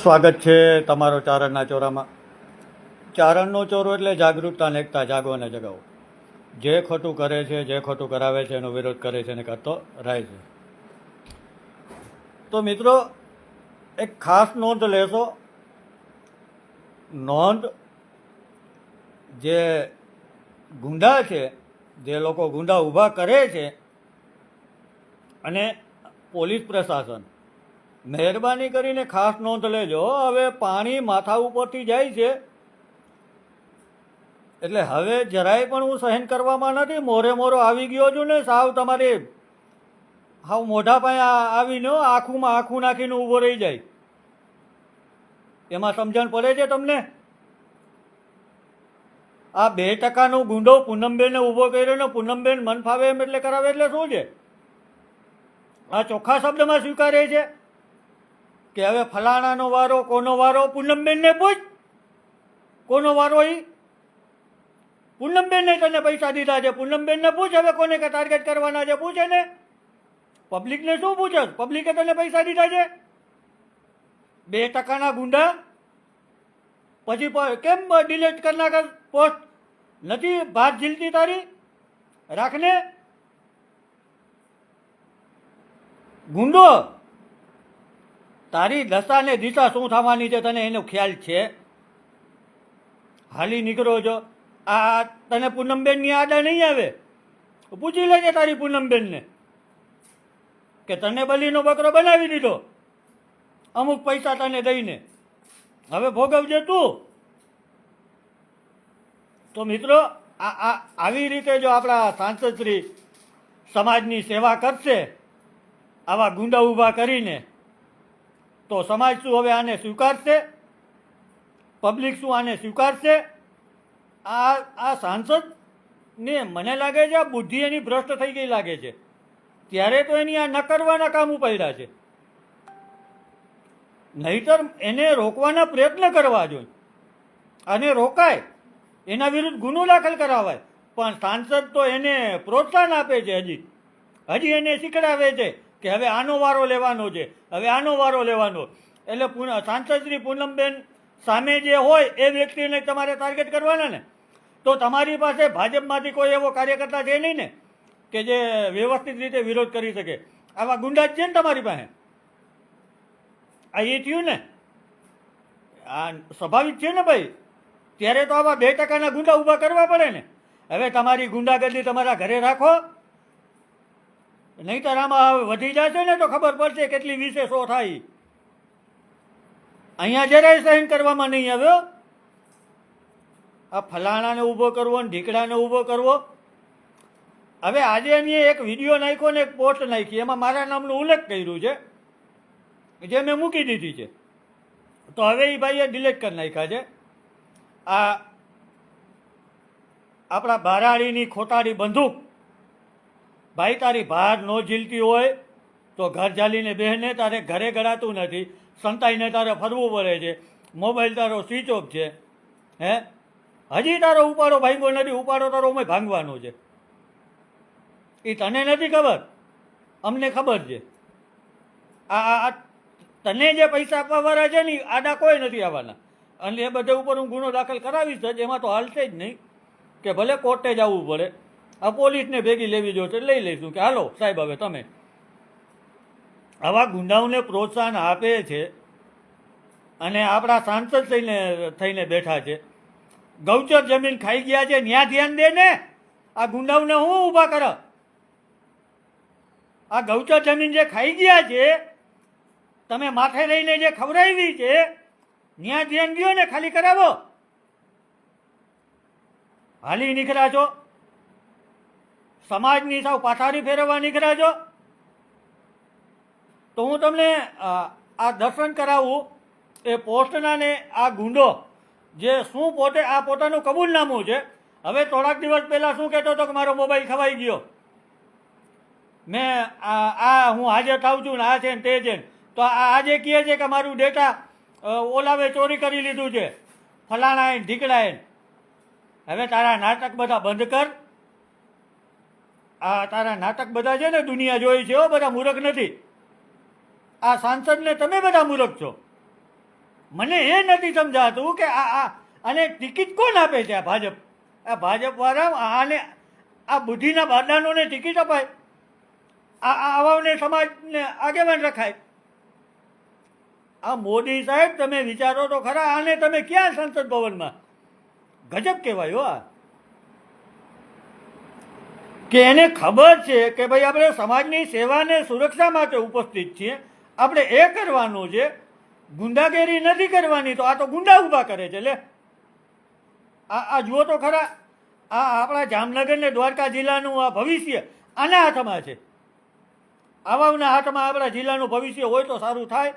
સ્વાગત છે તમારો ચારણના ચોરામાં. ચારણનો ચોરો એટલે જાગૃતતા અને એકતા, જાગો અને જગાવો. જે ખોટું કરે છે, જે ખોટું કરાવે છે, એનો વિરોધ કરે છે અને કરતો રહે છે. તો મિત્રો, એક ખાસ નોંધ લેશો. નોંધ જે ગુંડા છે, જે લોકો ગુંડા ઊભા કરે છે, અને પોલીસ પ્રશાસન મહેરબાની કરીને ખાસ નોંધ લેજો, હવે પાણી માથા ઉપરથી જાય છે. એટલે હવે જરાય પણ હું સહન કરવામાં નથી, મોરે મોરો આવી ગયો છું ને, સાવ તમારે હાવ મોઢા પાસે આવીને આખુંમાં આખું નાખીને ઊભો રહી જાય. એમાં સમજણ પડે છે તમને? આ બે ટકાનો ગુંડો પૂનમબેનને ઊભો કર્યો ને, પૂનમબેન મન ફાવે એમ એટલે કરાવે, એટલે શું છે? આ ચોખ્ખા શબ્દમાં સ્વીકારે છે. કે હવે ફલાણાનો વારો, કોનો વારો? પૂનમબેનને પૂછ. કોનો વારો એ પૂનમબેનને તને પૈસા દીધા છે. પૂનમબેનને પૂછ હવે કોને કે ટાર્ગેટ કરવાના છે. પૂછે ને. પબ્લિકને શું પૂછે? પબ્લિકે તને પૈસા દીધા છે? બે ટકાના ગુંડા? પછી કેમ ડિલેટ કરનાર પોસ્ટ. નથી ભાત ઝીલતી તારી? રાખને. ગુંડો તારી દશા ને દિશા શું થવાની છે તને એનો ખ્યાલ છે? હાલી નીકળો છો આ તને પૂનમબેનની આડા નહીં આવે? પૂછી લેજે તારી પૂનમબેનને કે તને બલીનો બકરો બનાવી દીધો. અમુક પૈસા તને દઈને. હવે ભોગવજે તું. તો મિત્રો, આ આ, આવી રીતે જો આપણા સાંસદશ્રી સમાજની સેવા કરશે, આવા ગુંડા ઊભા કરીને તો સમાજ શું હવે આને સ્વીકારશે? પબ્લિક શું આને સ્વીકારશે? આ આ સાંસદને મને લાગે છે આ બુદ્ધિ એની ભ્રષ્ટ થઈ ગઈ લાગે છે. ત્યારે તો એની આ ન કરવાના કામ ઉપાડ્યા છે. નહીતર એને રોકવાના પ્રયત્ન કરવા જોઈએ. અને રોકાય. એના વિરુદ્ધ ગુનો દાખલ કરાવાય. પણ સાંસદ તો એને પ્રોત્સાહન આપે છે હજી. હજી એને શીખડાવે છે કે હવે આનો વારો લેવાનો છે. હવે આનો વારો લેવાનો. એટલે સાંસદશ્રી સાંસદ શ્રી પૂનમબેન સામે જે હોય એ વ્યક્તિને તમારે ટાર્ગેટ કરવાના ને? તો તમારી પાસે ભાજપમાંથી કોઈ એવો કાર્યકર્તા છે નહીં ને, કે જે વ્યવસ્થિત રીતે વિરોધ કરી શકે. આવા ગુંડા જ છે ને તમારી પાસે? આ એ થયું ને? આ સ્વાભાવિક છે ને ભાઈ? ત્યારે તો આવા બે ટકાના ગુંડા ઊભા કરવા પડે ને. હવે તમારી ગુંડાગર્દી તમારા ઘરે રાખો. નહીતર આમાં વધી જશે ને તો ખબર પડશે કેટલી વિશેષો થાય. અહીંયા જરાય સહન કરવામાં નહીં આવ્યો. આ ફલાણાને ઊભો કરવો ને ઢીકડાને ઊભો કરવો. હવે આજે અમે એક વીડિયો નાખ્યો ને એક પોસ્ટ નાખી. એમાં મારા નામનો ઉલ્લેખ કર્યું છે, જે મેં મૂકી દીધી છે. તો હવે એ ભાઈએ ડિલેટ કરી નાખ્યા છે. આ આપણા બારાડીની ખોટાડી બંદૂક ભાઈ, તારી ભાર ન ઝીલતી હોય તો ઘર ઝાલીને બહેને, તારે ઘરે ગળાતું નથી. સંતાઈને તારે ફરવું પડે છે. મોબાઈલ તારો સ્વિચ ઓફ છે. હે? હજી તારો ઉપાડો ભાંગો નથી, ઉપાડો તારો અમે ભાંગવાનો છે. એ તને નથી ખબર? અમને ખબર છે. આ આ તને જે પૈસા આપવા વાળા છે ને આડા કોઈ નથી આવવાના. અને એ બધા ઉપર હું ગુનો દાખલ કરાવીશ જ, એમાં તો હાલશે જ નહીં. કે ભલે કોર્ટે જ આવવું પડે. આ પોલીસને ભેગી લેવી જોશે લઈ લઈશું કે હાલો, સાહેબ, હવે તમે આવા ગુંડાઓને પ્રોત્સાહન આપે છે અને આપણા સાંસદ થઈને થઈને બેઠા છે. ગૌચર જમીન ખાઈ ગયા છે, ન્યા ધ્યાન દે ને. આ ગુંડાઓને હું ઊભા કર? આ ગૌચર જમીન જે ખાઈ ગયા છે, તમે માથે રહીને જે ખવડાવી છે, ન્યા ધ્યાન દો ને, ખાલી કરાવો. હાલી નીકળ્યા છો. સમાજની સાવ પાછાડી ફેરવવા નીકળ્યા છો? તો હું તમને આ દર્શન કરાવું, એ પોસ્ટના ને આ ગુંડો, જે શું પોતે, આ પોતાનું કબૂલનામું છે. હવે થોડાક દિવસ પહેલાં શું કહેતો હતો કે મારો મોબાઈલ ખવાઈ ગયો? મેં, આ હું હાજર થાઉં છું ને આ છે ને તે છે તો આ આજે કહે છે કે મારું ડેટા ઓલાવે ચોરી કરી લીધું છે. ફલાણાએ ઢીકળાએ હવે તારા નાટક બધા બંધ કર. આ તારા નાટક બધા છે ને દુનિયા જોઈ છે હો, બધા મૂરખ નથી. આ સાંસદને તમે બધા મૂરખ છો. મને એ નથી સમજાતું કે આ આ આને ટિકિટ કોણ આપે છે આ ભાજપ? આ ભાજપવાળા આને, આ બુદ્ધિના બારદાનોને ટિકિટ અપાય. આ આ આવાને સમાજને આગેવાન રખાય. આ મોદી સાહેબ, તમે વિચારો તો ખરા, આને તમે ક્યાં સંસદ ભવનમાં? ગજબ કહેવાય હો આ. કે એને ખબર છે કે ભાઈ આપણે સમાજની સેવાને સુરક્ષા માટે ઉપસ્થિત છીએ. આપણે એ કરવાનું છે. ગુંડાગીરી નથી કરવાની તો આ તો ગુંડા ઊભા કરે છે. લે. આ આ જુઓ તો ખરા. આ આપણા જામનગર ને દ્વારકા જિલ્લાનું આ ભવિષ્ય આના હાથમાં છે. આવાના હાથમાં આપણા જિલ્લાનું ભવિષ્ય હોય તો સારું થાય.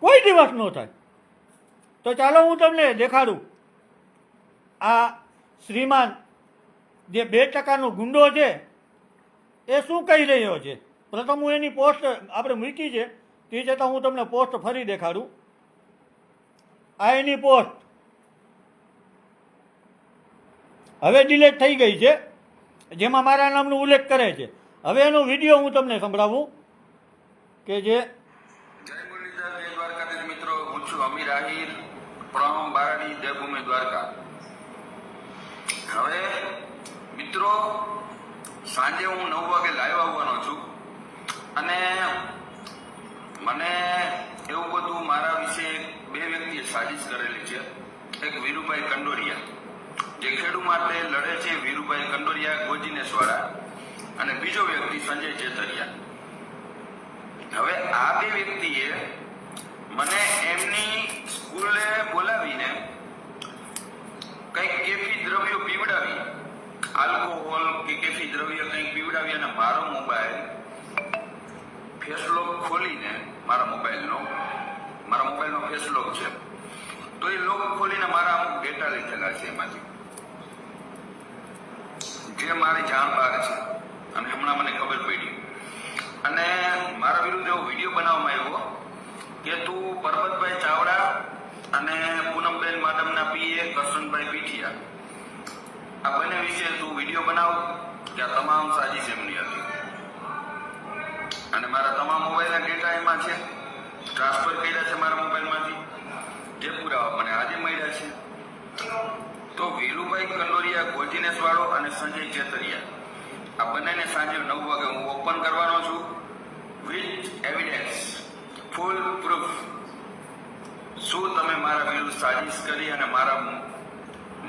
કોઈ દિવસ ન થાય. તો ચાલો હું તમને દેખાડું. આ શ્રીમાન જે બે ટકાનો ગુંડો છે, એ શું કહી રહ્યો છે? પ્રથમ હું એની પોસ્ટ આપણે મૂકી છે, તે છતાં હું તમને પોસ્ટ ફરી દેખાડું. આ એની પોસ્ટ. હવે ડિલેટ થઈ ગઈ છે, જેમાં મારા નામનો ઉલ્લેખ કરે છે. હવે એનો વીડિયો હું તમને સંભળાવું કે જે મિત્રો. હું છું અમીર આહિર, પ્રણવ બારાડી દેવભૂમિ દ્વારકા. હવે મિત્રો, સાંજે હું નવ વાગે લાઈવ આવવાનો છું. અને મને એવું બધું મારા વિશે બે વ્યક્તિએ સાજિશ કરેલી છે. એક વીરુભાઈ કંડોરિયા. જે ખેડૂત માટે લડે છે વીરુભાઈ કંડોરિયા ગોજીનેશ વાળા અને બીજો વ્યક્તિ સંજય ચેતરિયા હવે આ બે વ્યક્તિએ મને એમની સ્કૂલે બોલાવીને કંઈક કેફી દ્રવ્યો પીવડાવી. આલ્કોહોલ કે કેફી દ્રવ્ય કંઈક પીવડાવી અને મારો મોબાઈલ ફેસલોક ખોલીને, મારા મોબાઈલનો મારા મોબાઈલનો ફેસલોક છે. તો એ લોક ખોલીને મારા અમુક ડેટા લીધેલા છે એમાંથી. જે મારી જાણ બહાર છે. અને હમણાં મને ખબર પડી. અને મારા વિરુદ્ધ એવો વીડિયો બનાવવામાં આવ્યો કે તું પરબતભાઈ ચાવડા અને પૂનમબેન માડમના પીએ, કરશનભાઈ પીઠિયા આ બંને વિશે તું વીડિયો બનાવ કે આ તમામ સાજીશ એમની હતી. અને મારા તમામ મોબાઈલના ડેટા એમાં છે. ટ્રાન્સફર કર્યા છે મારા મોબાઈલમાંથી જે પુરાવા મને આજે મળ્યા છે. તો વીરુભાઈ કલોરિયા ગોજીનેશ વાળો અને સંજય ચેતરિયા. આ બંનેને સાંજે નવ વાગે હું ઓપન કરવાનો છું વિથ એવિડન્સ ફૂલ પ્રૂફ શું તમે મારા વિરુદ્ધ સાજિશ કરી અને મારા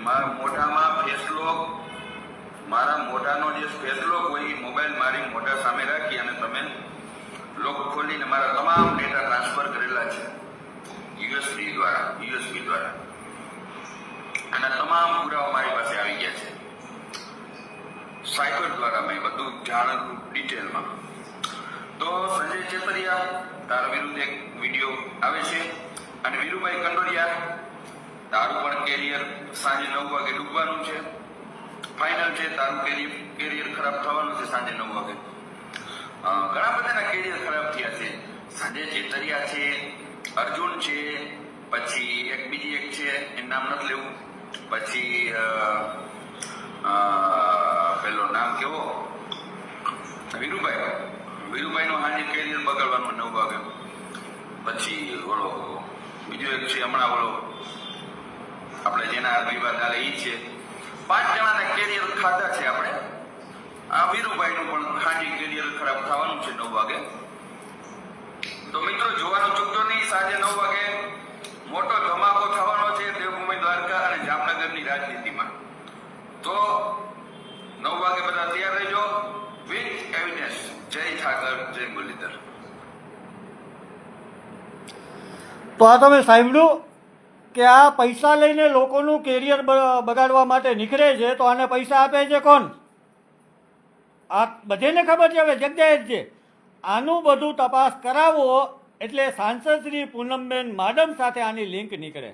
મોઢામાં ફેસલોક, મારા મોઢાનો જે ફેસલોક હોય એ મોબાઈલ મારી મોઢા સામે રાખી અને તમે લોક ખોલીને મારા તમામ ડેટા ટ્રાન્સફર કરેલા છે. યુએસબી દ્વારા યુએસબી દ્વારા. અને તમામ પુરાવા મારી પાસે આવી ગયા છે. સાયબર દ્વારા મેં બધું જાણ ડિટેલમાં. તો સંજય ચેતરિયા, તારા વિરુદ્ધ એક વીડિયો આવે છે. અને વીરુભાઈ કંડોરિયા તારું પણ કેરિયર સાંજે નવ વાગે ડૂબવાનું છે. ફાઇનલ છે, તારું કેરિયર કેરિયર ખરાબ થવાનું છે સાંજે નવ વાગે. ઘણા બધાના કેરિયર ખરાબ થયા છે. સંજય ચેતરિયા છે, અર્જુન છે, પછી એક બીજી એક છે, એનું નામ નથી લેવું. પછી પેલો નામ કેવો? વીરુભાઈ. વીરુભાઈ નું હાજર કેરિયર બગાડવાનું નવ વાગે. પછી ઓળો બીજો એક છે, હમણાં ઓલો આપણે જેના વિવાદ હાલે ઈ છે. પાંચ જણાના કેરિયર ખાધા છે આપણે. આ વીરુભાઈનું પણ ખાંડી કેરિયર ખરાબ થવાનું છે નવ વાગે. તો મિત્રો, જોવાનું ચૂકતો નહીં, સાંજે નવ વાગે મોટો ધમાકો થવાનો છે દેવભૂમિ દ્વારકા અને જામનગરની રાજનીતિમાં. તો નવ વાગે બધા તૈયાર રહેજો. વિથ એવિડન્સ જય ઠાકર, જય મુરલીધર. તો આ તમે સાંભળ્યું? કે આ પૈસા લઈને લોકોનું કેરિયર બગાડવા માટે નીકળે છે, તો આને પૈસા આપે છે કોણ? આ બધેને ખબર છે હવે, જગ્યાએ જ છે. આનું બધું તપાસ કરાવો, એટલે સાંસદ શ્રી પૂનમબેન માડમ સાથે આની લિંક નીકળે.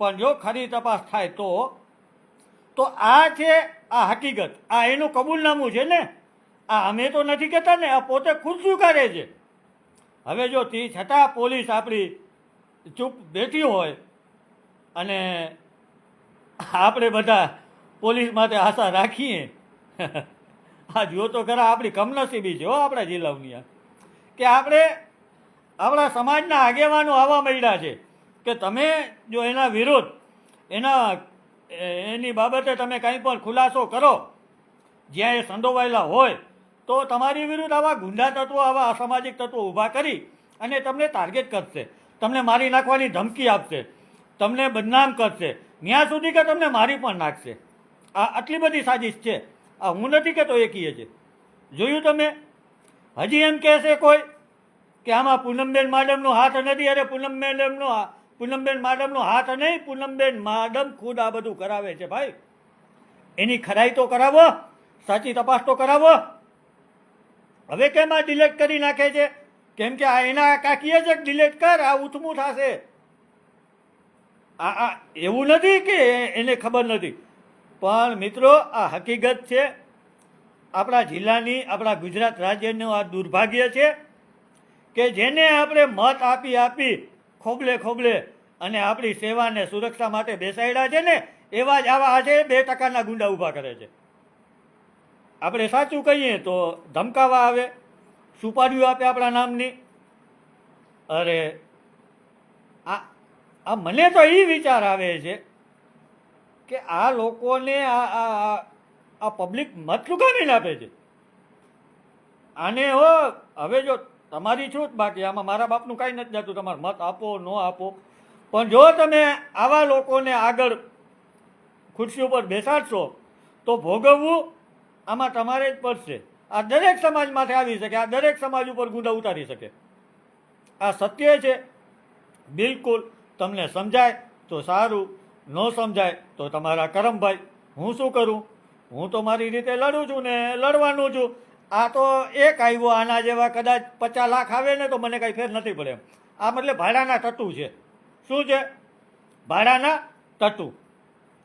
પણ જો ખરી તપાસ થાય તો તો આ છે આ હકીકત. આ એનું કબૂલનામું છે ને? આ અમે તો નથી કહેતા ને, આ પોતે ખુદ સ્વીકારે છે. હવે જો તે છતાં પોલીસ આપણી ચૂપ બેઠી હોય અને આપણે બધા પોલીસ માટે આશા રાખીએ. આ જુઓ તો ખરા આપણી કમનસીબી છે હો આપણા જિલ્લાની કે આપણે આપણા સમાજના આગેવાનો આવવા મળ્યા છે કે તમે જો એના વિરુદ્ધ એના એની બાબતે તમે કંઈ પણ ખુલાસો કરો, જ્યાં એ સંડોવાયેલા હોય, તો તમારી વિરુદ્ધ આવા ગુંડા તત્વો, આવા અસામાજિક તત્વો ઊભા કરી અને તમને ટાર્ગેટ કરશે. તમને મારી નાખવાની ધમકી આપશે. તમને બદનામ કરશે. ત્યાં સુધી કે તમને મારી પણ નાખશે. આ આટલી બધી સાજિશ છે. આ હું નથી કહેતો, એ છે. જોયું તમે? હજી એમ કહેશે કોઈ કે આમાં પૂનમબેન માડમનો હાથ નથી, અરે પૂનમ મેડમનો પૂનમબેન માડમનો હાથ નહીં, પૂનમબેન માડમ ખુદ આ બધું કરાવે છે ભાઈ. એની ખરાઈ તો કરાવો, સાચી તપાસ તો કરાવો. હવે કેમ આ ડિલેટ કરી નાખે છે? કેમ કે આ એના કાકીએ જ ડિલેટ કર, આ ઉથમું થશે. આ આ, એવું નથી કે એને ખબર નથી. પણ મિત્રો, આ હકીકત છે, આપણા જિલ્લાની, આપણા ગુજરાત રાજ્યનું આ દુર્ભાગ્ય છે કે જેને આપણે મત આપી આપી, ખોબલે ખોબલે અને આપણી સેવાને સુરક્ષા માટે બેસાડ્યા છે ને, એવા જ આવા આજે બે ટકાના ગુંડા ઊભા કરે છે. આપણે સાચું કહીએ તો ધમકાવા આવે સુપારીઓ આપે આપણા નામની. અરે આ મને તો એ વિચાર આવે છે કે આ લોકોને આ આ પબ્લિક મત ચૂકાવીને આપે છે. આને હો, હવે જો તમારી છૂટ બાકી, આમાં મારા બાપનું કાંઈ નથી જતું. તમારે મત આપો, ન આપો. પણ જો તમે આવા લોકોને આગળ ખુરશી ઉપર બેસાડશો, તો ભોગવવું આમાં તમારે જ પડશે. આ દરેક સમાજમાંથી આવી શકે, આ દરેક સમાજ ઉપર ગુંડા ઉતારી શકે. આ સત્ય છે. બિલકુલ તમને સમજાય તો સારું, ન સમજાય તો તમારા કરમભાઈ. હું શું કરું? હું તો મારી રીતે લડું છું ને, લડવાનું છું. આ તો એક આવ્યો, આના જેવા કદાચ પચાસ લાખ આવે ને તો મને કાંઈ ફેર નથી પડે આ મતલબ ભાડાના તટુ છે. શું છે? ભાડાના તટુ.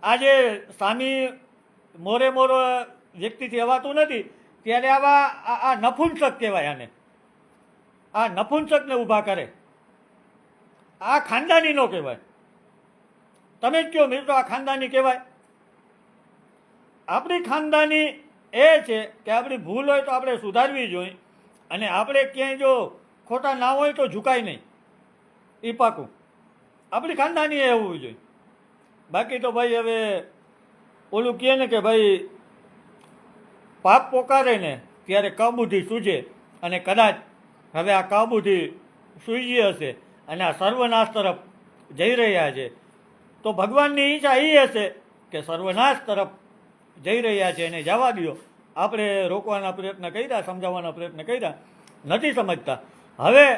આજે સામી મોરે મોરો વ્યક્તિથી અવાતું નથી, ત્યારે આવા આ- નપુંસક કહેવાય આને. આ નપુંસકને ઊભા કરે. આ ખાનદાની નો કહેવાય. તમે જ કહો મિત્રો આ ખાનદાની કહેવાય. આપણી ખાનદાની એ છે કે આપણી ભૂલ હોય તો આપણે સુધારવી જોઈએ અને આપણે ક્યાંય જો ખોટા ના હોય તો ઝુકાય નહીં. એ પાકું. આપણી ખાનદાની એ હોવું જોઈએ. બાકી તો ભાઈ હવે ઓલું કહે ને કે ભાઈ, પાપ પોકારે ને ત્યારે કબુદ્ધિ સૂજે અને કદાચ હવે આ કબુદ્ધિ સૂજી હશે અને આ સર્વનાશ તરફ જઈ રહ્યા છે. તો ભગવાનની ઈચ્છા એ હશે કે સર્વનાશ તરફ જઈ રહ્યા છે એને જવા દો આપણે રોકવાના પ્રયત્ન કર્યા, સમજાવવાના પ્રયત્ન કર્યા. નથી સમજતા. હવે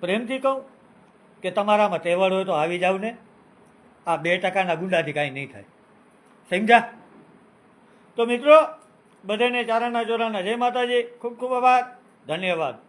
પ્રેમથી કહું કે તમારામાં તહેવાર હોય તો આવી જાવ ને. આ બે ટકાના ગુંડાથી કાંઈ નહીં થાય. સમજ્યા? તો મિત્રો, બધાને ચારાના ચોરાના જય માતાજી. ખૂબ ખૂબ આભાર. ધન્યવાદ.